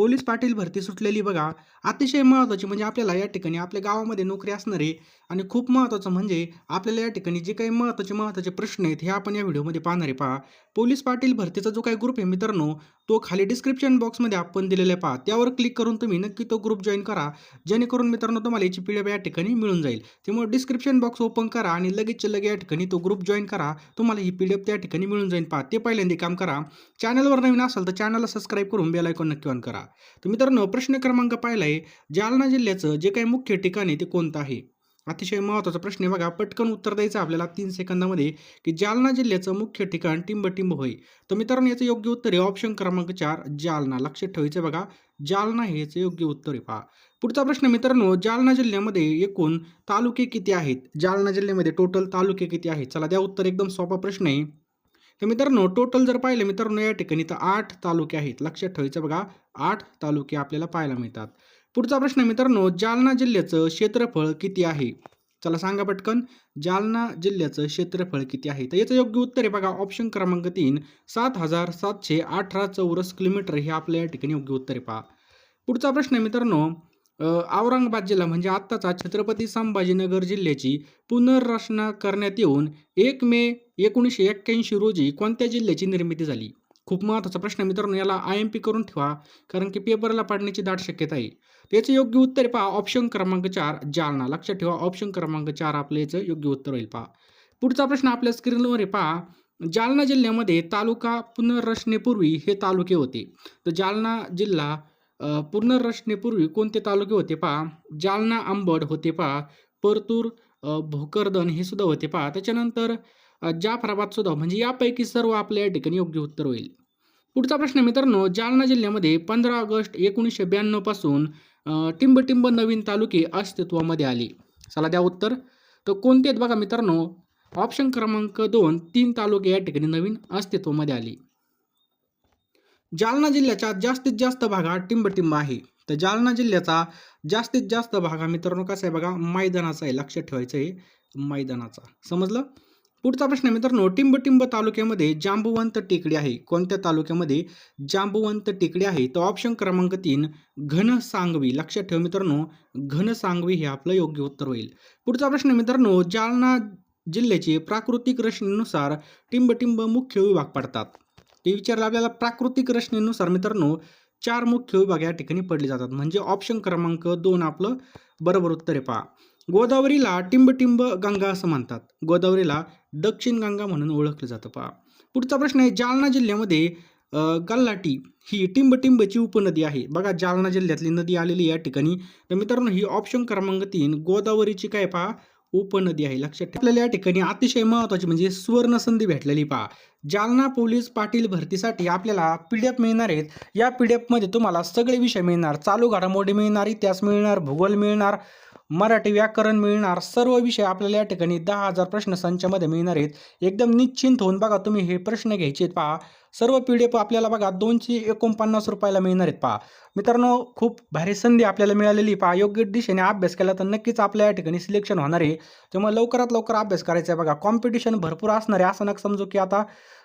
Police Patil भरती सुटलेली बघा अतिशय महत्त्वाची म्हणजे आपल्याला या ठिकाणी आपल्या गावामध्ये नोकरी असणारे आणि खूप महत्त्वाचं म्हणजे आपल्याला या ठिकाणी जे काही महत्त्वाचे महत्त्वाचे प्रश्न आहेत हे आपण या व्हिडिओमध्ये पाहणारे पहा पोलीस पाटील भरतीचा जो काही ग्रुप आहे मित्रांनो तो खाली डिस्क्रिप्शन बॉक्समध्ये आपण दिलेला पहा. त्यावर क्लिक करून तुम्ही नक्की तो ग्रुप जॉईन करा. जेणेकरून मित्रांनो तुम्हाला याची पी या ठिकाणी मिळून जाईल. त्यामुळे डिस्क्रिप्शन बॉक्स ओपन करा आणि लगेचच्या लगे या ठिकाणी तो ग्रुप जॉईन करा. तुम्हाला ही पी डी एफ त्या ठिकाणी मिळून जाईल. पहा ते पहिल्यांदा काम करा. चॅनलवर नवीन असाल तर चॅनलला सबस्क्राईब करून बेल आयकॉन नक्की ऑन करा. तर मित्रांनो प्रश्न क्रमांक पाहिला आहे जालना जिल्ह्याचं जे काही मुख्य ठिकाण आहे ते कोणतं आहे? अतिशय महत्त्वाचा प्रश्न आहे बघा. पटकन उत्तर द्यायचं आपल्याला तीन सेकंदामध्ये की जालना जिल्ह्याचं मुख्य ठिकाण टिंबटिंब होय. तर मित्रांनो याचं योग्य उत्तर आहे ऑप्शन क्रमांक चार जालना. लक्षात ठेवायचं बघा. जालना हे याचं योग्य उत्तर आहे पहा. पुढचा प्रश्न मित्रांनो जालना जिल्ह्यामध्ये एकूण तालुके किती आहेत? जालना जिल्ह्यामध्ये टोटल तालुके किती आहेत? चला द्या उत्तर एकदम सोपा प्रश्न आहे. तर मित्रांनो टोटल जर पाहिलं मित्रांनो या ठिकाणी तर आठ तालुके आहेत. लक्षात ठेवायचं बघा. आठ तालुके आपल्याला पाहायला मिळतात. पुढचा प्रश्न मित्रांनो जालना जिल्ह्याचं क्षेत्रफळ किती आहे? चला सांगा पटकन जालना जिल्ह्याचं क्षेत्रफळ किती आहे? तर याचं योग्य उत्तर आहे बघा ऑप्शन क्रमांक तीन सात हजार सातशे अठरा चौरस किलोमीटर हे आपल्या या ठिकाणी योग्य उत्तर आहे पहा. पुढचा प्रश्न आहे मित्रांनो औरंगाबाद जिल्हा म्हणजे आत्ताचा छत्रपती संभाजीनगर जिल्ह्याची पुनर्रचना करण्यात येऊन एक मे एकोणीसशे एक्क्याऐंशी रोजी कोणत्या जिल्ह्याची निर्मिती झाली? खूप महत्त्वाचा प्रश्न मित्रांनो याला आय एम पी करून ठेवा कारण की पेपरला पाडण्याची दाट शक्यता आहे. त्याचं योग्य उत्तर पहा. ऑप्शन क्रमांक चार जालना. लक्षात ठेवा ऑप्शन क्रमांक चार आपलं याचं योग्य उत्तर होईल पहा. पुढचा प्रश्न आपल्या स्क्रीनवर आहे पहा. जालना जिल्ह्यामध्ये तालुका पुनर्रचनेपूर्वी हे तालुके होते. तर जालना जिल्हा पुनर्रचनेपूर्वी कोणते तालुके होते पहा? जालना आंबड होते पहा. परतूर भोकरदन हे सुद्धा होते पहा. त्याच्यानंतर जाफराबाद सुद्धा. म्हणजे यापैकी सर्व आपल्या या ठिकाणी योग्य उत्तर होईल. पुढचा प्रश्न मित्रांनो. जालना जिल्ह्यामध्ये पंधरा ऑगस्ट एकोणीसशे ब्याण्णवपासून टिंबटिंब नवीन तालुके अस्तित्वामध्ये आले. चला द्या उत्तर. तर कोणते आहेत बघा मित्रांनो? ऑप्शन क्रमांक दोन तीन तालुके या ठिकाणी नवीन अस्तित्वामध्ये आले. जालना जिल्ह्याच्या जास्तीत जास्त भागा टिंबटिंब आहे. तर जालना जिल्ह्याचा जास्तीत जास्त भाग हा मित्रांनो कसा आहे बघा? मैदानाचा आहे. लक्षात ठेवायचं आहे मैदानाचा. समजलं? पुढचा प्रश्न आहे मित्रांनो टिंबटिंब तालुक्यामध्ये जांबुवंत टेकडी आहे. कोणत्या तालुक्यामध्ये जांबुवंत टेकडी आहे? तर ऑप्शन क्रमांक तीन घन सांगवी. लक्षात ठेव मित्रांनो घन सांगवी हे आपलं योग्य उत्तर होईल. पुढचा प्रश्न मित्रांनो जालना जिल्ह्याचे प्राकृतिक रचनेनुसार टिंबटिंब मुख्य विभाग पडतात. ते विचारलं आपल्याला प्राकृतिक रचनेनुसार मित्रांनो चार मुख्य विभाग या ठिकाणी पडले जातात. म्हणजे ऑप्शन क्रमांक दोन आपलं बरोबर उत्तर आहे पहा. गोदावरीला टिंबटिंब गंगा असं म्हणतात. गोदावरीला दक्षिण गंगा म्हणून ओळखलं जातं पहा. पुढचा प्रश्न आहे जालना जिल्ह्यामध्ये गल्लाटी ही टिंबटिंबची उपनदी आहे. बघा जालना जिल्ह्यातली नदी आलेली या ठिकाणी. तर मित्रांनो ही ऑप्शन क्रमांक तीन गोदावरीची काय पहा? उपनदी आहे. लक्षात ठेवा. आपल्याला या ठिकाणी अतिशय महत्त्वाची म्हणजे सुवर्ण संधी भेटलेली पहा. जालना पोलीस पाटील भरतीसाठी आपल्याला पी डी एफ मिळणार आहेत. या पी डी एफमध्ये तुम्हाला सगळे विषय मिळणार. चालू घडामोडी मिळणार इतिहास मिळणार भूगोल मिळणार मराठी व्याकरण मिळणार. सर्व विषय आपल्याला या ठिकाणी दहा हजार प्रश्न संचामध्ये मिळणार आहेत. एकदम निश्चिंत होऊन बघा तुम्ही हे प्रश्न घ्यायचे आहेत पहा. सर्व पी डी एफ आपल्याला बघा दोनशे एकोणपन्नास रुपयाला मिळणार आहेत पहा. मित्रांनो खूप भारी संधी आपल्याला मिळालेली पहा. योग्य दिशेने अभ्यास केला तर नक्कीच आपल्या या ठिकाणी सिलेक्शन होणार आहे. त्यामुळे लवकरात लवकर अभ्यास करायचा आहे बघा. कॉम्पिटिशन भरपूर असणार आहे. असं नका समजू की आता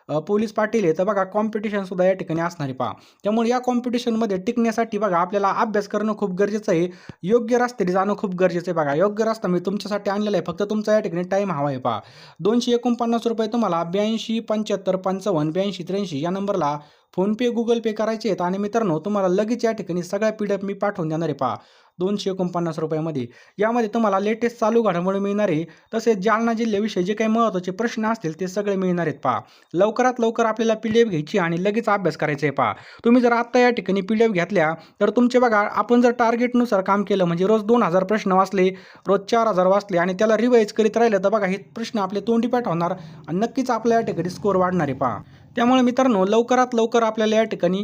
पोलीस पाटील आहे तर बघा कॉम्पिटिशनसुद्धा या ठिकाणी असणारे पहा. त्यामुळे या कॉम्पिटिशनमध्ये टिकण्यासाठी बघा आपल्याला अभ्यास करणं खूप गरजेचं आहे. योग्य रस्त्याने जाणं खूप गरजेचं आहे बघा. योग्य रस्ता मी तुमच्यासाठी आणलेला आहे. फक्त तुमचा या ठिकाणी टाईम हवा आहे पहा. दोनशे एकोणपन्नास रुपये तुम्हाला ब्याऐंशी पंच्याहत्तर पंचावन्न ब्याऐंशी त्र्याऐंशी या नंबरला फोनपे गुगल पे करायचे आहेत. आणि मित्रांनो तुम्हाला लगेच या ठिकाणी सगळ्या पी डी एफ मी पाठवून देणार आहे पहा. दोनशे एकोणपन्नास रुपयामध्ये. यामध्ये तुम्हाला लेटेस्ट चालू घडामोडी मिळणारे तसेच जालना जिल्ह्याविषयी जे काही महत्त्वाचे प्रश्न असतील ते सगळे मिळणार आहेत पहा. लवकरात लवकर आपल्याला पी डी एफ घ्यायची आणि लगेच अभ्यास करायचा आहे पहा. तुम्ही जर आत्ता या ठिकाणी पी डी एफ घेतल्या तर तुमचे बघा आपण जर टार्गेटनुसार काम केलं म्हणजे रोज दोन हजार प्रश्न वाचले रोज चार हजार वाचले आणि त्याला रिवाईज करीत राहिलं तर बघा हे प्रश्न आपले तोंडी पाठवणार होणार आणि नक्कीच आपल्या या ठिकाणी स्कोअर वाढणार आहे पहा. त्यामुळे मित्रांनो लवकरात लवकर आपल्याला या ठिकाणी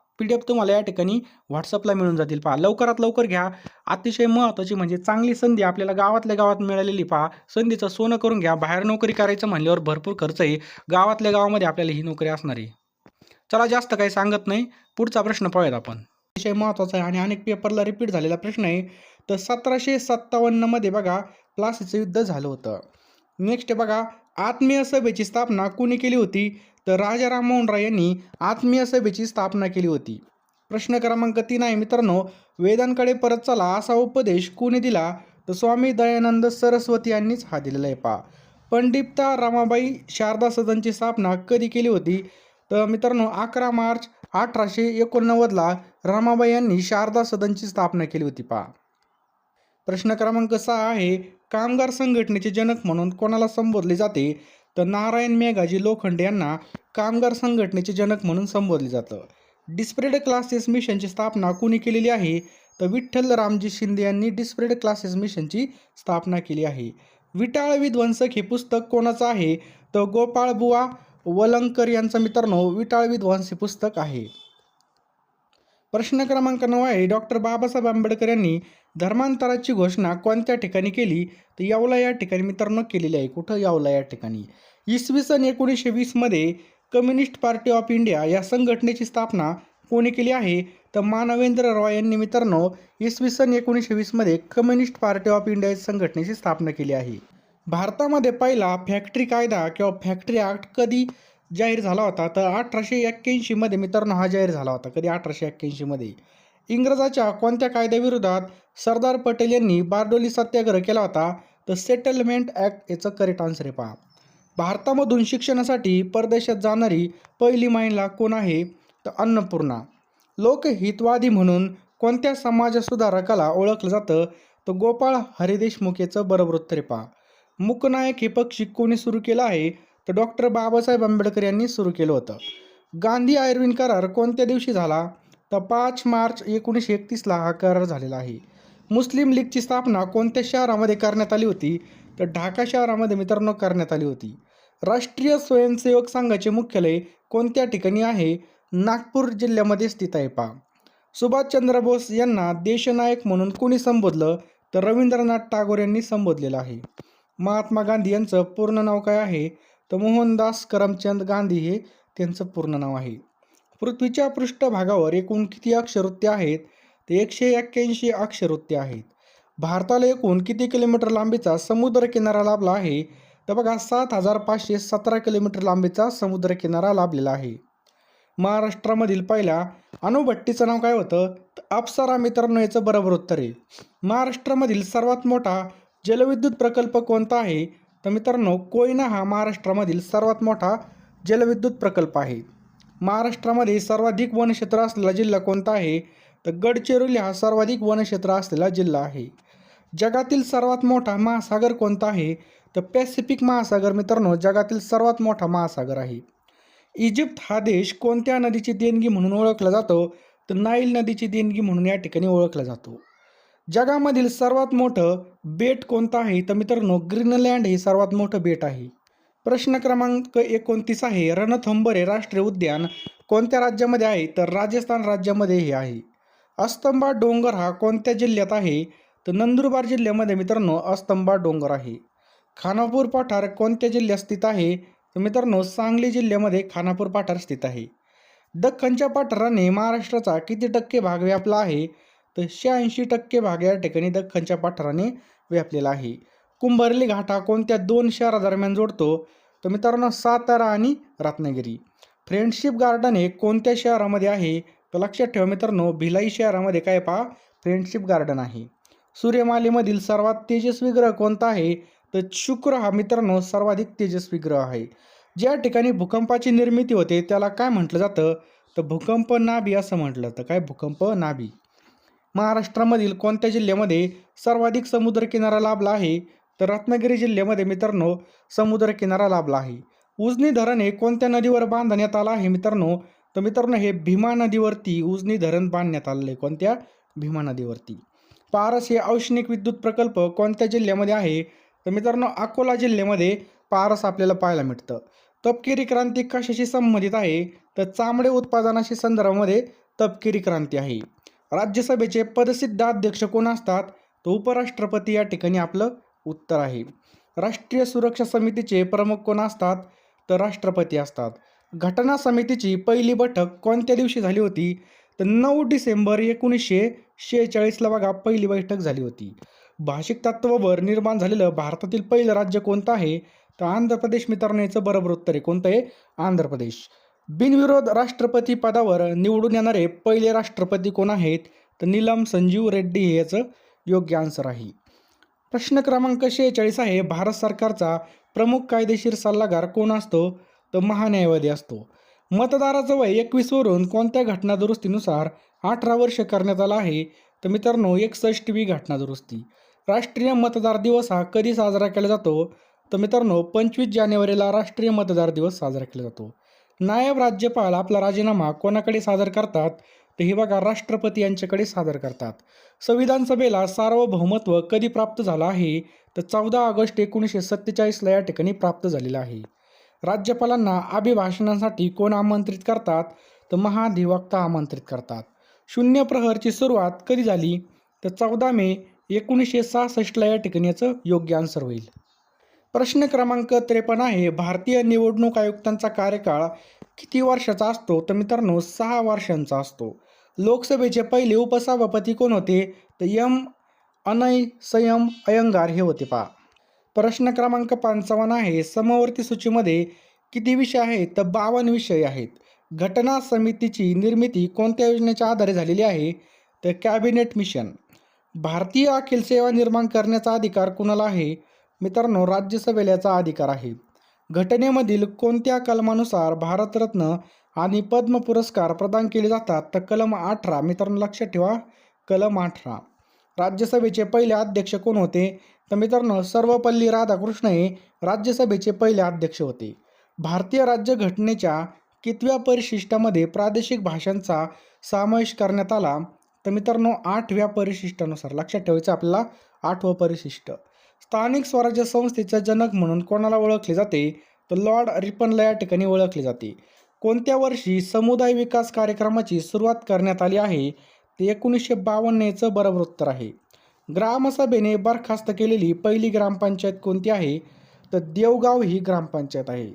पी डी एफ तुम्हाला या ठिकाणी व्हॉट्सअपला मिळून जातील. पहा लवकरात लवकर घ्या. अतिशय महत्त्वाची म्हणजे चांगली संधी आपल्याला गावातल्या गावात मिळालेली पहा. संधीचं सोनं करून घ्या. बाहेर नोकरी करायचं म्हणल्यावर भरपूर खर्च आहे गावातल्या गावामध्ये आपल्याला ही नोकरी असणार. आहे चला जास्त काही सांगत नाही. पुढचा प्रश्न पाहूयात आपण. अतिशय महत्त्वाचा आहे आणि अनेक पेपरला रिपीट झालेला प्रश्न आहे. तर सतराशे सत्तावन्नमध्ये बघा प्लासीचं युद्ध झालं होतं. नेक्स्ट बघा आत्मीय सभेची स्थापना कोणी केली होती? तर राजा राममोहन राय यांनी आत्मीय सभेची स्थापना केली होती. प्रश्न क्रमांक तीन आहे मित्रांनो. वेदांकडे परत चला असा उपदेश कोणी दिला? तर स्वामी दयानंद सरस्वती यांनीच हा दिलेला आहे पा पंडिता रामाबाई शारदा सदनची स्थापना कधी केली होती? तर मित्रांनो अकरा मार्च अठराशे एकोणनव्वदला रामाबाई यांनी शारदा सदनची स्थापना केली होती पा प्रश्न क्रमांक सहा आहे कामगार संघटनेचे जनक म्हणून कोणाला संबोधले जाते? तर नारायण मेघाजी लोखंडे यांना कामगार संघटनेचे जनक म्हणून संबोधले जातं. डिस्प्रेड क्लासेस मिशनची स्थापना कुणी केलेली आहे? तर विठ्ठल रामजी शिंदे यांनी डिस्प्रेड क्लासेस मिशनची स्थापना केली आहे. विटाळ विध्वंसक हे पुस्तक कोणाचं आहे? तर गोपाळबुवा वलंकर यांचं मित्रांनो विटाळ विध्वंस हे पुस्तक आहे. प्रश्न क्रमांक नऊ आहे. डॉक्टर बाबासाहेब आंबेडकर यांनी धर्मांतराची घोषणा कोणत्या ठिकाणी केली? तर यावला या ठिकाणी मित्रांनो केलेली आहे. कुठं? यावला या ठिकाणी. इसवी सन एकोणीसशे वीसमध्ये कम्युनिस्ट पार्टी ऑफ इंडिया या संघटनेची स्थापना कोणी केली आहे? तर मानवेंद्र रॉय यांनी मित्रांनो इसवी सन एकोणीसशे वीसमध्ये कम्युनिस्ट पार्टी ऑफ इंडिया या संघटनेची स्थापना केली आहे. भारतामध्ये पहिला फॅक्टरी कायदा किंवा फॅक्टरी ॲक्ट कधी जाहीर झाला होता तर अठराशे एक्क्याऐंशीमध्ये मित्रांनो हा जाहीर झाला होता. कधी अठराशे एक्क्याऐंशीमध्ये इंग्रजाच्या कोणत्या कायद्याविरोधात सरदार पटेल यांनी बारडोली सत्याग्रह केला होता? तर सेटलमेंट ॲक्ट याचं करेक्ट आन्सर आहे पहा. भारतामधून शिक्षणासाठी परदेशात जाणारी पहिली महिला कोण आहे? तर अन्नपूर्णा. लोकहितवादी म्हणून कोणत्या समाज सुधारकाला ओळखलं जातं? तर गोपाळ हरिदेशमुख याचं बरोबर उत्तर पहा. मुकनायक हे पक्षी कोणी सुरू केलं आहे? तर डॉक्टर बाबासाहेब आंबेडकर यांनी सुरू केलं होतं. गांधी आयुर्विन करार कोणत्या दिवशी झाला? तर पाच मार्च एकोणीसशे एकतीसला हा करार झालेला आहे. मुस्लिम लीगची स्थापना कोणत्या शहरामध्ये करण्यात आली होती? तर ढाका शहरामध्ये मित्रांनो करण्यात आली होती. राष्ट्रीय स्वयंसेवक संघाचे मुख्यालय कोणत्या ठिकाणी आहे? नागपूर जिल्ह्यामध्ये स्थित आहे पा सुभाषचंद्र बोस यांना देशनायक म्हणून कोणी संबोधलं? तर रवींद्रनाथ टागोर यांनी संबोधलेलं आहे. महात्मा गांधी यांचं पूर्ण नाव काय आहे? तर मोहनदास करमचंद गांधी हे त्यांचं पूर्ण नाव आहे. पृथ्वीच्या पृष्ठभागावर एकूण किती अक्षरवृत्ती आहेत? ते एकशे एक्क्याऐंशी अक्षरवृत्ती आहेत. भारताला एकूण किती किलोमीटर लांबीचा समुद्र किनारा लाभला आहे? तर बघा सात हजार पाचशे सतरा किलोमीटर लांबीचा समुद्र किनारा लाभलेला आहे. महाराष्ट्रामधील पहिल्या अणुभट्टीचं नाव काय होतं? तर अप्सरा मित्रांनो याचं बरोबर उत्तर आहे. महाराष्ट्रामधील सर्वात मोठा जलविद्युत प्रकल्प कोणता आहे? तर मित्रांनो कोयना हा महाराष्ट्रामधील सर्वात मोठा जलविद्युत प्रकल्प आहे. महाराष्ट्रामध्ये सर्वाधिक वनक्षेत्र असलेला जिल्हा कोणता आहे? तर गडचिरोली हा सर्वाधिक वनक्षेत्र असलेला जिल्हा आहे. जगातील सर्वात मोठा महासागर कोणता आहे? तर पॅसिफिक महासागर मित्रांनो जगातील सर्वात मोठा महासागर आहे. इजिप्त हा देश कोणत्या नदीची देणगी म्हणून ओळखला जातो? तर नाईल नदीची देणगी म्हणून या ठिकाणी ओळखला जातो. जगामधील सर्वात मोठं बेट कोणतं आहे? तर मित्रांनो ग्रीनलँड हे सर्वात मोठं बेट आहे. प्रश्न क्रमांक एकोणतीस आहे रणथंबरे राष्ट्रीय उद्यान कोणत्या राज्यामध्ये आहे? तर राजस्थान राज्यामध्ये हे आहे. अस्तंबा डोंगर हा कोणत्या जिल्ह्यात आहे? तर नंदुरबार जिल्ह्यामध्ये मित्रांनो अस्तंबा डोंगर आहे. खानापूर पठार कोणत्या जिल्ह्यात स्थित आहे? तर मित्रांनो सांगली जिल्ह्यामध्ये खानापूर पठार स्थित आहे. दख्खनच्या पठाराने महाराष्ट्राचा किती टक्के भाग व्यापला आहे? तर शहाऐंशी टक्के भाग या ठिकाणी दख्खनच्या पठाराने व्यापलेला आहे. कुंभारली घाट हा कोणत्या दोन शहरादरम्यान जोडतो? तर मित्रांनो सातारा आणि रत्नागिरी. फ्रेंडशिप गार्डन हे कोणत्या शहरामध्ये आहे? तर लक्षात ठेवा मित्रांनो भिलाई शहरामध्ये काय पहा फ्रेंडशिप गार्डन आहे. सूर्यमालेमधील सर्वात तेजस्वी ग्रह कोणता आहे? तर शुक्र हा मित्रांनो सर्वाधिक तेजस्वी ग्रह आहे. ज्या ठिकाणी भूकंपाची निर्मिती होते त्याला काय म्हटलं जातं? तर भूकंप नाभी असं म्हटलं तर काय? भूकंप नाभी. महाराष्ट्रामधील कोणत्या जिल्ह्यामध्ये सर्वाधिक समुद्रकिनारा लाभला आहे? तर रत्नागिरी जिल्ह्यामध्ये मित्रांनो समुद्रकिनारा लाभला आहे. उजनी धरण हे कोणत्या नदीवर बांधण्यात आलं आहे मित्रांनो? तर मित्रांनो हे भीमा नदीवरती उजनी धरण बांधण्यात आलेलं आहे. कोणत्या? भीमा नदीवरती. पारस हे औष्णिक विद्युत प्रकल्प कोणत्या जिल्ह्यामध्ये आहे? तर मित्रांनो अकोला जिल्ह्यामध्ये पारस आपल्याला पाहायला मिळतं. तपकिरी क्रांती कशाशी संबंधित आहे? तर चामडे उत्पादनाशी संदर्भामध्ये तपकिरी क्रांती आहे. राज्यसभेचे पदसिद्ध अध्यक्ष कोण असतात? तो उपराष्ट्रपती या ठिकाणी आपलं उत्तर आहे. राष्ट्रीय सुरक्षा समितीचे प्रमुख कोण असतात? तर राष्ट्रपती असतात. घटना समितीची पहिली बैठक कोणत्या दिवशी झाली होती? तर नऊ डिसेंबर एकोणीसशे शेहेचाळीसला बघा पहिली बैठक झाली होती. भाषिक तत्वावर निर्माण झालेलं भारतातील पहिलं राज्य कोणतं आहे? तर आंध्र प्रदेश मित्रांनो याचं बरोबर उत्तर आहे. कोणतं आहे? आंध्र प्रदेश. बिनविरोध राष्ट्रपती पदावर निवडून येणारे पहिले राष्ट्रपती कोण आहेत? तर नीलम संजीव रेड्डी हे याचं योग्य आन्सर आहे. प्रश्न क्रमांक शेहेचाळीस आहे भारत सरकारचा प्रमुख कायदेशीर सल्लागार कोण असतो? तर महान्यायवादी असतो. मतदाराचं वय एकवीसवरून कोणत्या घटना दुरुस्तीनुसार अठरा वर्ष करण्यात आलं आहे? तर मित्रांनो एकसष्टवी घटना दुरुस्ती. राष्ट्रीय मतदार दिवस हा कधी साजरा केला जातो? तर मित्रांनो पंचवीस जानेवारीला राष्ट्रीय मतदार दिवस साजरा केला जातो. नायब राज्यपाल आपला राजीनामा कोणाकडे सादर करतात तर हे बघा राष्ट्रपती यांच्याकडे सादर करतात. संविधान सभेला सार्वभौमत्व कधी प्राप्त झालं आहे तर चौदा ऑगस्ट एकोणीसशे सत्तेचाळीसला या ठिकाणी प्राप्त झालेलं आहे. राज्यपालांना अभिभाषणांसाठी कोण आमंत्रित करतात तर महाधिवक्ता आमंत्रित करतात. शून्य प्रहरची सुरुवात कधी झाली तर चौदा मे एकोणीसशे सहासष्टला या ठिकाणी याचं योग्य आन्सर होईल. प्रश्न क्रमांक त्रेपन्न आहे. भारतीय निवडणूक आयुक्तांचा कार्यकाळ किती वर्षाचा असतो? तर मित्रांनो सहा वर्षांचा असतो. लोकसभेचे पहिले उपसभापती कोण होते? तर यम अनय संयम अयंगार हे होते पा प्रश्न क्रमांक पंचावन्न आहे. समवर्ती सूचीमध्ये किती विषय आहेत? तर बावन्न विषय आहेत. घटना समितीची निर्मिती कोणत्या योजनेच्या आधारे झालेली आहे? तर कॅबिनेट मिशन. भारतीय अखिल सेवा निर्माण करण्याचा अधिकार कुणाला आहे? मित्रांनो राज्यसभेला याचा अधिकार आहे. घटनेमधील कोणत्या कलमानुसार भारतरत्न आणि पद्म पुरस्कार प्रदान केले जातात तर कलम अठरा मित्रांनो लक्षात ठेवा. कलम अठरा. राज्यसभेचे पहिले अध्यक्ष कोण होते? तर मित्रांनो सर्वपल्ली राधाकृष्ण हे राज्यसभेचे पहिले अध्यक्ष होते. भारतीय राज्यघटनेच्या कितव्या परिशिष्टामध्ये प्रादेशिक भाषांचा समावेश करण्यात आला? तर मित्रांनो आठव्या परिशिष्टानुसार. लक्षात ठेवायचं आपल्याला आठवं परिशिष्ट. स्थानिक स्वराज्य संस्थेचा जनक म्हणून कोणाला ओळखले जाते? तर लॉर्ड रिपनला या ठिकाणी ओळखले जाते. कोणत्या वर्षी समुदाय विकास कार्यक्रमाची सुरुवात करण्यात आली आहे? ते एकोणीसशे बावन्न याचं बरोबर उत्तर आहे. ग्रामसभेने बरखास्त केलेली पहिली ग्रामपंचायत कोणती आहे? तर देवगाव ही ग्रामपंचायत आहे.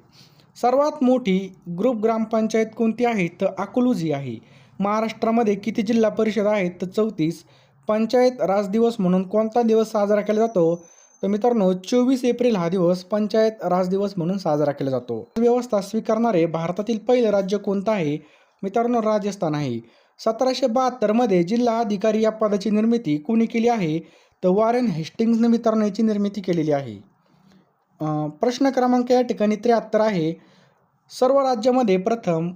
सर्वात मोठी ग्रुप ग्रामपंचायत कोणती आहे? तर अकलूज आहे. महाराष्ट्रामध्ये किती जिल्हा परिषद आहेत? तर चौतीस. पंचायत राजदिवस म्हणून कोणता दिवस साजरा केला जातो? तर मित्रांनो चोवीस एप्रिल हा दिवस पंचायत राज दिवस म्हणून साजरा केला जातो. व्यवस्था स्वीकारणारे भारतातील पहिलं राज्य कोणतं आहे? मित्रांनो राजस्थान आहे. सतराशे बहात्तरमध्ये जिल्हा अधिकारी या पदाची निर्मिती कोणी केली आहे? तर वॉरेन हेस्टिंग्सने मित्रांनो याची निर्मिती केलेली आहे. प्रश्न क्रमांक या ठिकाणी त्र्याहत्तर आहे. सर्व राज्यामध्ये प्रथम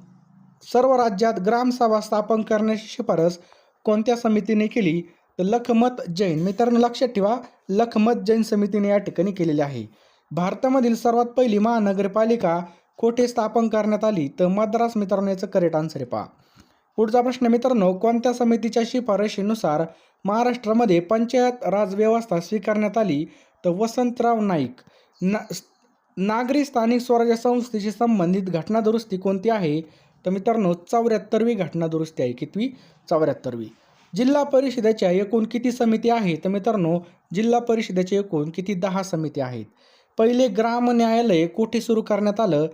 सर्व राज्यात ग्रामसभा स्थापन करण्याची शिफारस कोणत्या समितीने केली? तर लखमत जैन. मित्रांनो लक्षात ठेवा लखमत जैन समितीने या ठिकाणी केलेली आहे. भारतामधील सर्वात पहिली महानगरपालिका कोठे स्थापन करण्यात आली? तर मद्रास मित्रांनो याचं करेक्ट आन्सर आहे पहा. पुढचा प्रश्न मित्रांनो कोणत्या समितीच्या शिफारशीनुसार महाराष्ट्रामध्ये पंचायत राज व्यवस्था स्वीकारण्यात आली? तर वसंतराव नाईक. ना नागरी स्थानिक स्वराज्य संस्थेशी संबंधित घटना दुरुस्ती कोणती आहे? तर मित्रांनो चौऱ्याहत्तरवी घटना दुरुस्ती आहे कितवी? चौऱ्याहत्तरवी. जिल्हा परिषदेच्या एकूण किती समिती आहे तर मित्रांनो जिल्हा परिषदेच्या एकूण किती दहा समिती आहेत? पहिले ग्राम न्यायालय कुठे सुरू करण्यात आलं?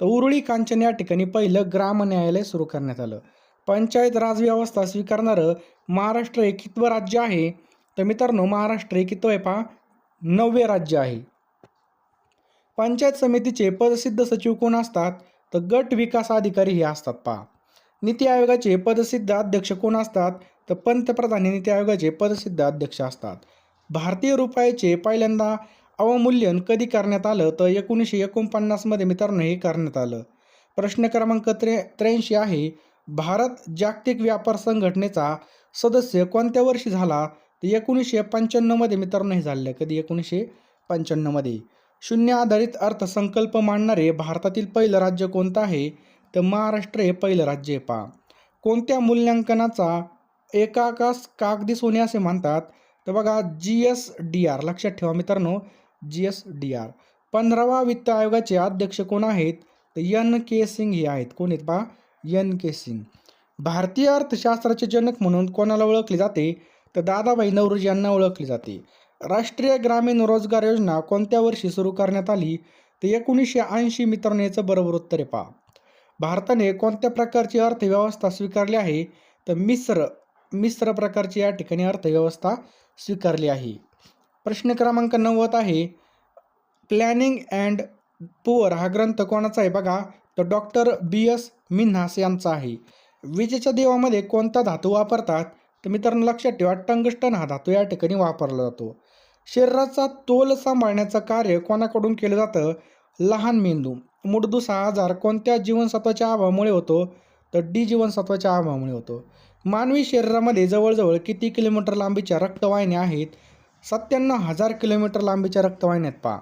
तर उरुळी कांचन या ठिकाणी पहिलं ग्राम न्यायालय सुरू करण्यात आलं. पंचायत राज व्यवस्था स्वीकारणारं महाराष्ट्र हे कितवं राज्य आहे. तर मित्रांनो महाराष्ट्र हे कितवं आहे पहा नववे राज्य आहे. पंचायत समितीचे पदसिद्ध सचिव कोण असतात? तर गट विकास अधिकारी हे असतात पहा. नीती आयोगाचे पदसिद्ध अध्यक्ष कोण असतात? तर पंतप्रधान हे नीती आयोगाचे पदसिद्ध अध्यक्ष असतात. भारतीय रुपयाचे पहिल्यांदा अवमूल्यन कधी करण्यात आलं? तर एकोणीसशे एकोणपन्नासमध्ये मित्रांनो हे करण्यात आलं. प्रश्न क्रमांक त्रे त्र्याऐंशी आहे भारत जागतिक व्यापार संघटनेचा सदस्य कोणत्या वर्षी झाला? तर एकोणीसशे पंच्याण्णवमध्ये मित्रांनो हे झालेलं कधी? एकोणीसशे पंच्याण्णवमध्ये शून्य आधारित अर्थसंकल्प मांडणारे भारतातील पहिलं राज्य कोणतं आहे? तर महाराष्ट्र हे पहिलं राज्य आहे पहा. कोणत्या मूल्यांकनाचा एकाकास कागदी सोने असे म्हणतात. तर बघा जी एस डी आर लक्षात ठेवा मित्रांनो जी एस डी आर पंधरावा वित्त आयोगाचे अध्यक्ष कोण आहेत? तर एन के सिंग हे आहेत. कोण आहेत पहा? एन के सिंग भारतीय अर्थशास्त्राचे जनक म्हणून कोणाला ओळखले जाते? तर दादाभाई नवरोजी यांना ओळखले जाते. राष्ट्रीय ग्रामीण रोजगार योजना कोणत्या वर्षी सुरू करण्यात आली? तर एकोणीसशे ऐंशी मित्रांनो याचं बरोबर उत्तर आहे पहा. भारताने कोणत्या प्रकारची अर्थव्यवस्था स्वीकारली आहे? तर मिश्र मिश्र प्रकारची या ठिकाणी अर्थव्यवस्था स्वीकारली आहे. प्रश्न क्रमांक नव्वद आहे. प्लॅनिंग अँड पुअर हा ग्रंथ कोणाचा आहे? बघा तर डॉक्टर बी एस मिन्हास यांचा आहे. विजेच्या देवामध्ये कोणता धातू वापरतात? तर मित्रांनो लक्षात ठेवा टंगस्टन हा धातू या ठिकाणी वापरला जातो. शरीराचा तोल सांभाळण्याचं कार्य कोणाकडून केलं जातं? लहान मेंदू. मुडदूस हा आजार कोणत्या जीवनसत्वाच्या अभावामुळे होतो? तर डी जीवनसत्वाच्या अभावामुळे होतो. मानवी शरीरामध्ये जवळजवळ किती किलोमीटर लांबीच्या रक्तवाहिन्या आहेत? सत्त्याण्णव हजार किलोमीटर लांबीच्या रक्तवाहिन्या आहेत पहा.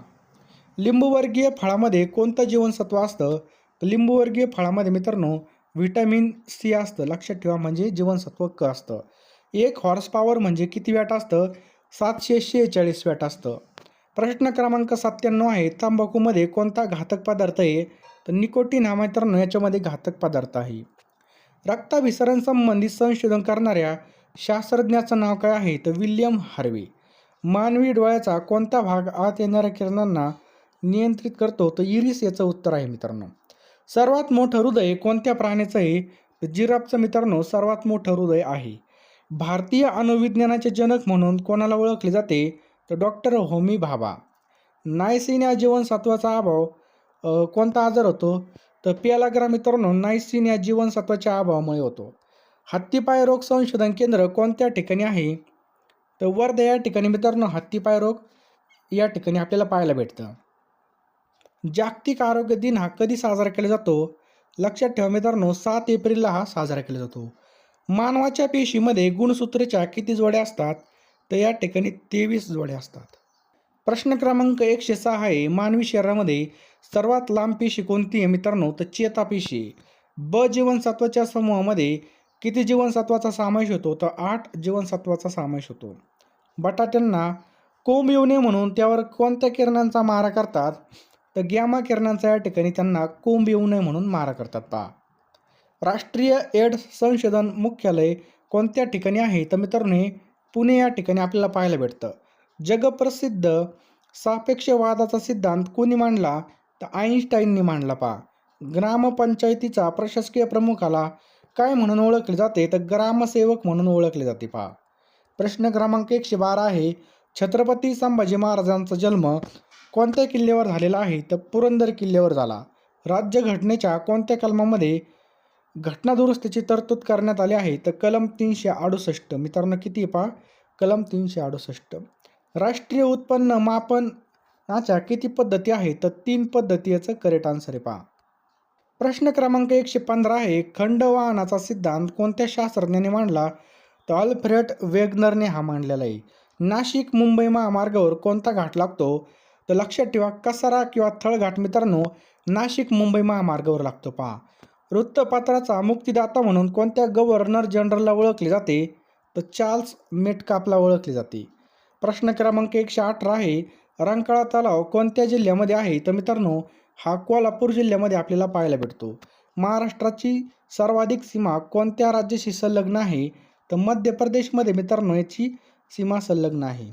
लिंबूवर्गीय फळामध्ये कोणतं जीवनसत्व असतं? तर लिंबूवर्गीय फळामध्ये मित्रांनो व्हिटॅमिन सी असतं. लक्षात ठेवा म्हणजे जीवनसत्व क असतं. एक हॉर्स पॉवर म्हणजे किती वॅट असतं? सातशे शेहेचाळीस वॅट असतं. प्रश्न क्रमांक सत्त्याण्णव आहे तंबाखूमध्ये कोणता घातक पदार्थ आहे? तर निकोटीन हा मित्रांनो याच्यामध्ये घातक पदार्थ आहे. रक्ताभिसरण संबंधित संशोधन करणाऱ्या शास्त्रज्ञाचं नाव काय आहे तर विल्यम हार्वे. मानवी डोळ्याचा कोणता भाग आत येणाऱ्या किरणांना नियंत्रित करतो तर इरिस याचं उत्तर आहे मित्रांनो. सर्वात मोठं हृदय कोणत्या प्राण्याचं आहे? जिराफचं मित्रांनो सर्वात मोठं हृदय आहे. भारतीय अणुविज्ञानाचे जनक म्हणून कोणाला ओळखले जाते? तर डॉक्टर होमी भाभा. नायसेन या जीवनसत्वाचा अभाव कोणता आजार होतो? तर पेलाग्रा मित्रांनो नायसिन या जीवनसत्वाच्या अभावामुळे होतो. हत्तीपाय रोग संशोधन केंद्र कोणत्या ठिकाणी आहे? तर वर्धा या ठिकाणी मित्रांनो हत्तीपाय रोग या ठिकाणी आपल्याला पाहायला भेटतं. जागतिक आरोग्य दिन हा कधी साजरा केला जातो? लक्षात ठेवा मित्रांनो सात एप्रिलला हा साजरा केला जातो. मानवाच्या पेशीमध्ये गुणसूत्रेच्या किती जोड्या असतात? तर या ठिकाणी तेवीस जोड्या असतात. प्रश्न क्रमांक एकशे सहा आहे मानवी शरीरामध्ये सर्वात लांब पेशी कोणती आहे मित्रांनो? तर चेतापेशी ब जीवनसत्वाच्या समूहामध्ये किती जीवनसत्वाचा समावेश होतो? तर आठ जीवनसत्वाचा समावेश होतो. बटाट्यांना कोंब येऊ नये म्हणून त्यावर कोणत्या किरणांचा मारा करतात? तर गॅमा किरणांचा या ठिकाणी त्यांना कोंब येऊ नये म्हणून मारा करतात. पा राष्ट्रीय एड्स संशोधन मुख्यालय कोणत्या ठिकाणी आहे? तर मित्रांनो पुणे या ठिकाणी आपल्याला पाहायला भेटतं. जगप्रसिद्ध सापेक्षवादाचा सिद्धांत कोणी मांडला? तर आईन्स्टाईननी मांडला पहा ग्रामपंचायतीचा प्रशासकीय प्रमुखाला काय म्हणून ओळखले जाते? तर ग्रामसेवक म्हणून ओळखले जाते पहा प्रश्न क्रमांक एकशे बारा आहे छत्रपती संभाजी महाराजांचा जन्म कोणत्या किल्ल्यावर झालेला आहे? तर पुरंदर किल्ल्यावर झाला. राज्यघटनेच्या कोणत्या कलमामध्ये घटना दुरुस्तीची तरतूद करण्यात आली आहे? तर कलम तीनशे अडुसष्ट. मित्रांनो किती पा? पहा कलम तीनशे अडुसष्ट. राष्ट्रीय उत्पन्न मापन याच्या किती पद्धती आहेत? तर तीन पद्धती याचं करेक्ट आन्सर आहे पहा. प्रश्न क्रमांक एकशे पंधरा आहे खंड वाहनाचा सिद्धांत कोणत्या शास्त्रज्ञाने मांडला? तर अल्फ्रेड वेगनरने हा मांडलेला आहे. नाशिक मुंबई महामार्गावर कोणता घाट लागतो? तर लक्षात ठेवा कसारा किंवा थळघाट मित्रांनो नाशिक मुंबई महामार्गावर लागतो पहा. वृत्तपत्राचा मुक्तिदाता म्हणून कोणत्या गव्हर्नर जनरलला ओळखले जाते? तर चार्ल्स मेटकापला ओळखले जाते. प्रश्न क्रमांक एकशे अठरा आहे रंकाळा तलाव कोणत्या जिल्ह्यामध्ये आहे? तर मित्रांनो हा कोल्हापूर जिल्ह्यामध्ये आपल्याला पाहायला भेटतो. महाराष्ट्राची सर्वाधिक सीमा कोणत्या राज्याशी संलग्न आहे? तर मध्य प्रदेशमध्ये मित्रांनो याची सीमा संलग्न आहे.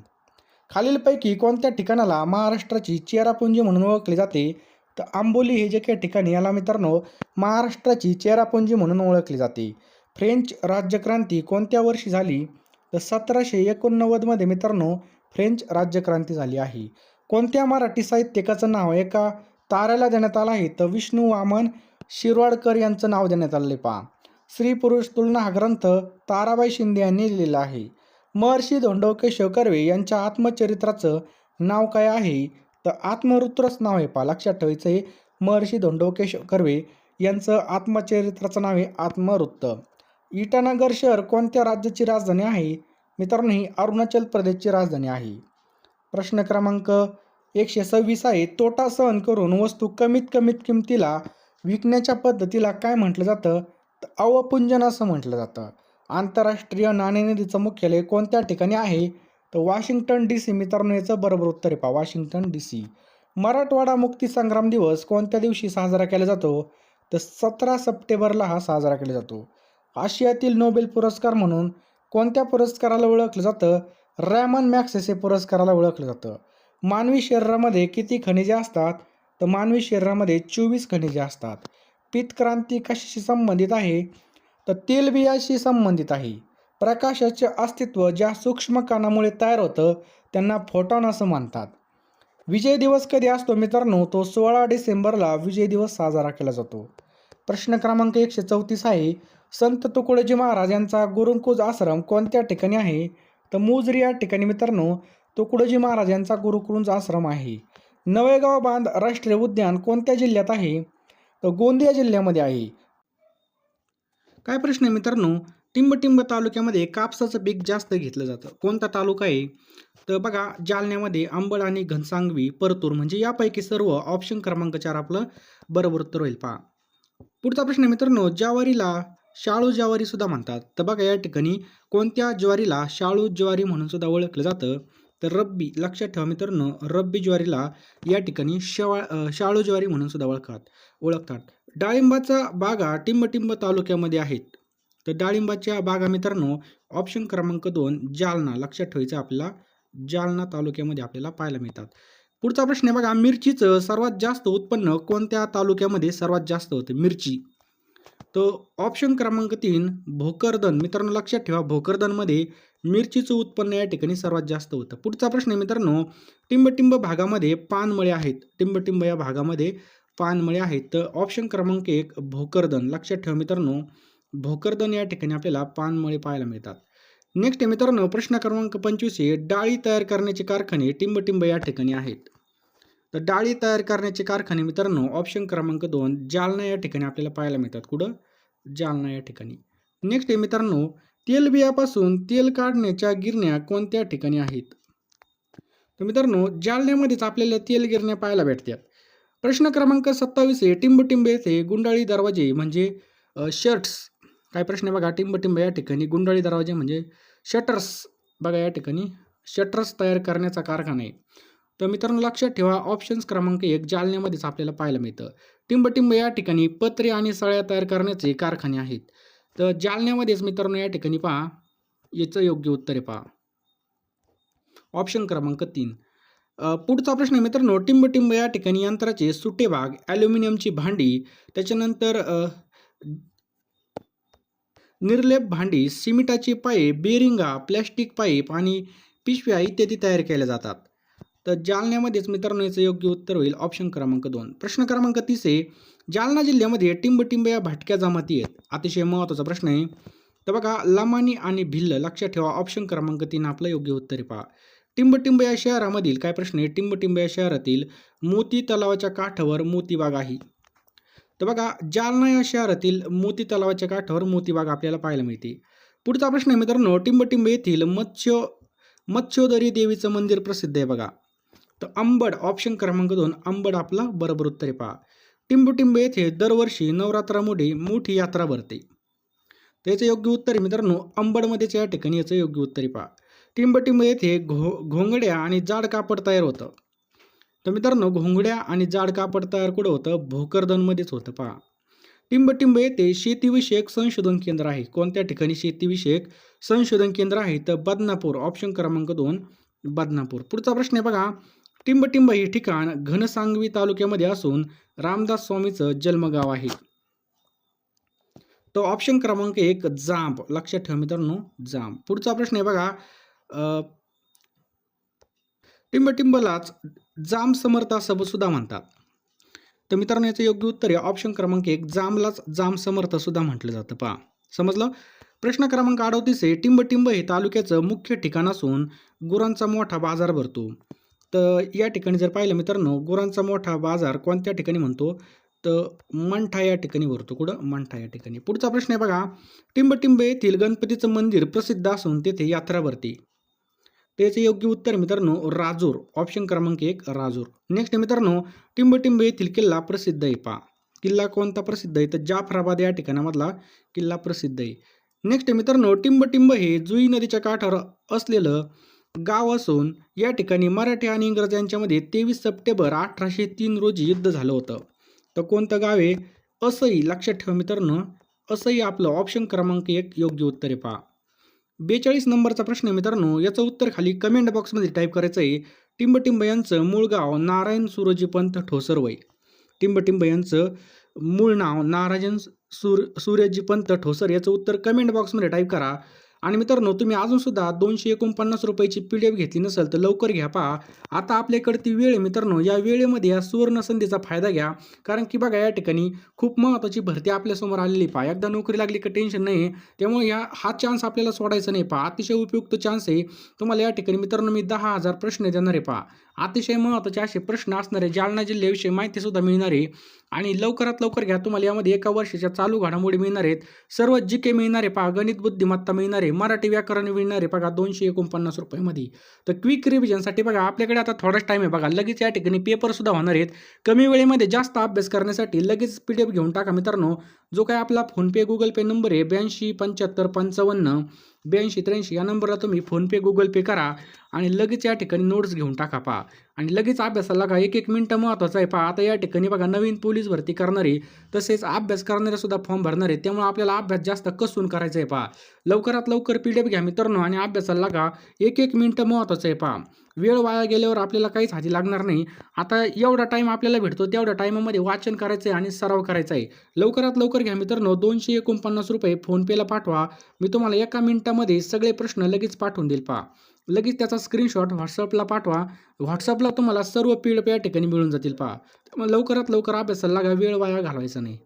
खालीलपैकी कोणत्या ठिकाणाला महाराष्ट्राची चेरापुंजी म्हणून ओळखले जाते? तर आंबोली हे जे काही ठिकाणी याला मित्रांनो महाराष्ट्राची चेरापुंजी म्हणून ओळखले जाते. फ्रेंच राज्यक्रांती कोणत्या वर्षी झाली? तर सतराशे एकोणनव्वदमध्ये मित्रांनो फ्रेंच राज्यक्रांती झाली आहे. कोणत्या मराठी साहित्यिकाचं नाव एका ताऱ्याला देण्यात आलं आहे तर विष्णू वामन शिरवाडकर यांचं नाव देण्यात आलेलं आहे पहा. स्त्री पुरुष तुलना हा ग्रंथ ताराबाई शिंदे यांनी लिहिलेला आहे. महर्षी धोंडो केशव कर्वे यांच्या आत्मचरित्राचं नाव काय आहे? तर आत्मवृत्तच नाव आहे पहा. लक्षात ठेवायचं आहे महर्षी धोंडो केशव कर्वे यांचं आत्मचरित्राचं नाव आहे आत्मवृत्त इटानगर शहर कोणत्या राज्याची राजधानी आहे? मित्रांनो ही अरुणाचल प्रदेशची राजधानी आहे. प्रश्न क्रमांक एकशे सव्वीस आहे तोटा सहन करून वस्तू कमीत कमीत किमतीला विकण्याच्या पद्धतीला काय म्हटलं जातं? तर अवपुंजन असं म्हटलं जातं. आंतरराष्ट्रीय नाणेनिधीचं मुख्यालय कोणत्या ठिकाणी आहे? तर वॉशिंग्टन डी सी. मित्रांनो याचं बरोबर उत्तर आहे पहा वॉशिंग्टन डी सी. मराठवाडा मुक्ती संग्राम दिवस कोणत्या दिवशी साजरा केला जातो? तर सतरा सप्टेंबरला हा साजरा केला जातो. आशियातील नोबेल पुरस्कार म्हणून कोणत्या पुरस्काराला ओळखलं जातं? रॅमन मॅक्सेसे पुरस्काराला ओळखलं जातं. मानवी शरीरामध्ये किती खनिजे असतात? तर मानवी शरीरामध्ये चोवीस खनिजे असतात. पीतक्रांती कशाशी संबंधित आहे? तर तेलबियाशी संबंधित आहे. प्रकाशाचे अस्तित्व ज्या सूक्ष्म कणामुळे तयार होतं त्यांना फोटॉन असं म्हणतात. विजय दिवस कधी असतो मित्रांनो? तो सोळा डिसेंबरला विजय दिवस साजरा केला जातो. प्रश्न क्रमांक एकशे चौतीस आहे. संत तुकडोजी महाराज यांचा गुरुकुज आश्रम कोणत्या ठिकाणी आहे? तर मुजरी या ठिकाणी मित्रांनो तुकडोजी महाराज यांचा गुरुकुंज आश्रम आहे. नवेगाव बांध राष्ट्रीय उद्यान कोणत्या जिल्ह्यात आहे? तर गोंदिया जिल्ह्यामध्ये आहे. काय प्रश्न आहे मित्रांनो? टिंबटिंब तालुक्यामध्ये कापसाचं पीक जास्त घेतलं जातं. कोणता तालुका आहे? तर बघा जालन्यामध्ये आंबड आणि घनसांगवी परतूर म्हणजे यापैकी सर्व ऑप्शन क्रमांक चार आपलं बरोबर उत्तर होईल. पहा. पुढचा प्रश्न आहे मित्रांनो ज्वारीला शाळू ज्वारी सुद्धा म्हणतात. तर बघा या ठिकाणी कोणत्या ज्वारीला शाळू ज्वारी म्हणून सुद्धा ओळखलं जातं? तर रब्बी लक्षात ठेवा मित्रांनो रब्बी ज्वारीला या ठिकाणी शवा शाळू ज्वारी म्हणून सुद्धा ओळखतात ओळखतात. डाळिंबाचा बागा टिंबटिंब तालुक्यामध्ये आहेत तर डाळिंबाच्या बागा मित्रांनो ऑप्शन क्रमांक दोन जालना. लक्षात ठेवायचं आपल्याला जालना तालुक्यामध्ये आपल्याला पाहायला मिळतात. पुढचा प्रश्न आहे बघा मिरचीचं सर्वात जास्त उत्पन्न कोणत्या तालुक्यामध्ये सर्वात जास्त होतं? मिरची. तर ऑप्शन क्रमांक तीन भोकरदन. मित्रांनो लक्षात ठेवा भोकरदनमध्ये मिरचीचं उत्पन्न या ठिकाणी सर्वात जास्त होतं. पुढचा प्रश्न आहे मित्रांनो टिंबटिंब भागामध्ये पानमळे आहेत. टिंबटिंब या भागामध्ये पानमळे आहेत. तर ऑप्शन क्रमांक एक भोकरदन. लक्षात ठेवा मित्रांनो भोकरदन या ठिकाणी आपल्याला पानमळे पाहायला मिळतात. नेक्स्ट आहे मित्रांनो प्रश्न क्रमांक पंचवीस आहे. डाळी तयार करण्याचे कारखाने टिंबटिंब या ठिकाणी आहेत. तर डाळी तयार करण्याचे कारखाने मित्रांनो ऑप्शन क्रमांक दोन जालना या ठिकाणी आपल्याला पाहायला मिळतात. कुठं? जालना या ठिकाणी. नेक्स्ट आहे मित्रांनो तेलबियापासून तेल काढण्याच्या गिरण्या कोणत्या ठिकाणी आहेत? तर मित्रांनो जालन्यामध्येच आपल्याला तेल गिरण्या पाहायला भेटतात. प्रश्न क्रमांक सत्तावीस आहे टिंबटिंबे येथे गुंडाळी दरवाजे म्हणजे शर्ट्स काय प्रश्न बघा टिंबटिंब या ठिकाणी गुंडाळी दरवाजे म्हणजे शटर्स बघा या ठिकाणी शटर्स तयार करण्याचा कारखाना आहे. तर मित्रांनो लक्षात ठेवा ऑप्शन्स क्रमांक एक जालन्यामध्येच आपल्याला पाहायला मिळतं. टिंबटिंब या ठिकाणी पत्रे आणि सळ्या तयार करण्याचे कारखाने आहेत. तर जालन्यामध्येच मित्रांनो या ठिकाणी पहा याचं योग्य उत्तर आहे पहा. ऑप्शन क्रमांक तीन. पुढचा प्रश्न आहे मित्रांनो टिंबटिंब या ठिकाणी यंत्राचे सुटे भाग ॲल्युमिनियमची भांडी त्याच्यानंतर निर्लेप भांडी सिमिटाची पाईप बेरिंगा प्लॅस्टिक पाईप आणि पिशव्या इत्यादी तयार केल्या जातात. तर जालन्यामध्येच मित्रांनो याचं योग्य उत्तर होईल. ऑप्शन क्रमांक दोन. प्रश्न क्रमांक तीस आहे. जालना जिल्ह्यामध्ये टिंबटिंब या भटक्या जमाती आहेत. अतिशय महत्त्वाचा प्रश्न आहे. तर बघा लमानी आणि भिल्ल लक्षात ठेवा. ऑप्शन क्रमांक तीन आपलं योग्य उत्तर आहे पहा. टिंबटिंब या शहरामधील काय प्रश्न आहे? टिंबटिंब या शहरातील मोती तलावाच्या काठावर मोतीबाग आहे. तर बघा जालना या शहरातील मोती तलावाच्या काठावर मोतीबाग आपल्याला पाहायला मिळते. पुढचा प्रश्न आहे मित्रांनो टिंबटिंब येथील मत्स्य मत्स्योदरी देवीचं मंदिर प्रसिद्ध आहे बघा. तर अंबड ऑप्शन क्रमांक दोन अंबड आपला बरोबर उत्तर पहा. टिंबटिंब येथे दरवर्षी नवरात्रामुळे मोठी यात्रा भरते. त्याचं योग्य उत्तर आहे मित्रांनो अंबडमध्येच या ठिकाणी याचं योग्य उत्तर पहा. टिंबटिंब येथे घो घोंगड्या आणि जाड कापड तयार होतं. तर मित्रांनो घोंगड्या आणि जाड कापड तयार कुठं होतं? भोकरदनमध्येच होतं पहा. टिंबटिंब येथे शेतीविषयक संशोधन केंद्र आहे. कोणत्या ठिकाणी शेतीविषयक संशोधन केंद्र आहे? तर बदनापूर ऑप्शन क्रमांक दोन बदनापूर. पुढचा प्रश्न आहे बघा. टिंबटिंब हे ठिकाण घनसांगवी तालुक्यामध्ये असून रामदास स्वामीचं जन्मगाव आहे. तो ऑप्शन क्रमांक एक जांब. लक्षात ठेवा मित्रांनो जांब. पुढचा प्रश्न आहे बघा टिंबटिंबलाच जांब समर्थ असं सुद्धा म्हणतात. तर मित्रांनो याचं योग्य उत्तर आहे. ऑप्शन क्रमांक एक जांबलाच जांब समर्थ सुद्धा म्हटलं जातं. पहा समजलं? प्रश्न क्रमांक अडतीस आहे. टिंबटिंब हे तालुक्याचं मुख्य ठिकाण असून गुरांचा मोठा बाजार भरतो. तर या ठिकाणी जर पाहिलं मित्रांनो गुरांचा मोठा बाजार कोणत्या ठिकाणी म्हणतो? तर मंठा या ठिकाणी भरतो. कुठं? मंठा या ठिकाणी. पुढचा प्रश्न आहे बघा. टिंबटिंब येथील गणपतीचं मंदिर प्रसिद्ध असून तेथे यात्रा भरते. त्याचे योग्य उत्तर मित्रांनो राजूर. ऑप्शन क्रमांक एक राजूर. नेक्स्ट मित्रांनो टिंबटिंब येथील किल्ला प्रसिद्ध आहे पा किल्ला कोणता प्रसिद्ध आहे? तर जाफराबाद या ठिकाणामधला किल्ला प्रसिद्ध आहे. नेक्स्ट मित्रांनो टिंबटिंब हे जुई नदीच्या काठावर असलेलं गाव असून या ठिकाणी मराठी आणि इंग्रज यांच्यामध्ये तेवीस सप्टेंबर अठराशे तीन रोजी युद्ध झालं होतं. तर कोणतं गाव आहे? असंही लक्षात ठेवा मित्रांनो. असंही आपलं ऑप्शन क्रमांक एक. योग्य उत्तर आहे पहा. बेचाळीस नंबरचा प्रश्न मित्रांनो. याचं उत्तर खाली कमेंट बॉक्समध्ये टाईप करायचं आहे. टिंबटिंब यांचं मूळ गाव नारायण सूर्यजीपंत ठोसरवय. टिंबटिंब यांचं मूळ नाव नारायण सूर सूर्यजीपंत ठोसर. याचं उत्तर कमेंट बॉक्समध्ये टाईप करा. आणि मित्रांनो तुम्ही अजूनसुद्धा दोनशे एकोणपन्नास रुपयाची पी डी एफ घेतली नसेल तर लवकर घ्या पहा. आता आपल्याकडे ती वेळ आहे मित्रांनो या वेळेमध्ये या सुवर्ण संधीचा फायदा घ्या. कारण की बघा या ठिकाणी खूप महत्त्वाची भरती आपल्यासमोर आलेली पहा. एकदा नोकरी लागली का टेन्शन नाही. त्यामुळे या हा चान्स आपल्याला सोडायचा नाही पहा. अतिशय उपयुक्त चान्स आहे. तुम्हाला या ठिकाणी मित्रांनो मी दहा हजार प्रश्न देणार आहे पहा. अतिशय महत्त्वाचे असे प्रश्न असणारे जालना जिल्ह्याविषयी माहितीसुद्धा मिळणार आहे. आणि लवकरात लवकर घ्या तुम्हाला यामध्ये एका वर्षाच्या चालू घडामोडी मिळणार आहेत. सर्व जी के मिळणारे पहा गणित बुद्धिमत्ता मिळणारे मराठी व्याकरण मिळणारे बघा दोनशे एकोणपन्नास रुपयामध्ये. तर क्विक रिव्हिजनसाठी बघा आपल्याकडे आता थोडाच टाईम आहे बघा. लगेच या ठिकाणी पेपरसुद्धा होणार आहेत. कमी वेळेमध्ये जास्त अभ्यास करण्यासाठी लगेच पी डी एफ घेऊन टाका मित्रांनो. जो काय आपला फोनपे गुगल पे नंबर आहे ब्याऐंशी पंच्याहत्तर पंचावन्न. ब्याऐंशी त्र्याऐंशी या नंबरला तुम्ही फोनपे गुगल पे करा आणि लगेच या ठिकाणी नोट्स घेऊन टाका पहा. आणि लगेच अभ्यासाला का एक एक मिनटं महत्त्वाचं आहे. पहा आता या ठिकाणी बघा नवीन पोलीस भरती करणारे तसेच अभ्यास करणारे सुद्धा फॉर्म भरणार आहे. त्यामुळे आपल्याला अभ्यास जास्त कसून करायचा आहे पहा. लवकरात लवकर पी डी एफ घ्या मित्रांनो आणि अभ्यासाला का एक एक मिनटं महत्त्वाचं आहे पहा. वेळ वाया गेल्यावर आपल्याला काहीच हाती लागणार नाही. आता एवढा टाईम आपल्याला भेटतो तेवढ्या टाईमामध्ये वाचन करायचं आहे आणि सराव करायचा आहे लवकरात लवकर घ्या मित्रांनो दोनशे एकोणपन्नास रुपये फोनपेला पाठवा. मी तुम्हाला एका मिनिटामध्ये सगळे प्रश्न लगेच पाठवून देईल पहा. लगेच त्याचा स्क्रीनशॉट व्हॉट्सअपला पाठवा. व्हॉट्सअपला तुम्हाला सर्व पीड डी या ठिकाणी मिळून जातील पहा. त्यामुळे लवकरात लवकर अभ्यासाला लागा वेळ वाया घालवायचा नाही.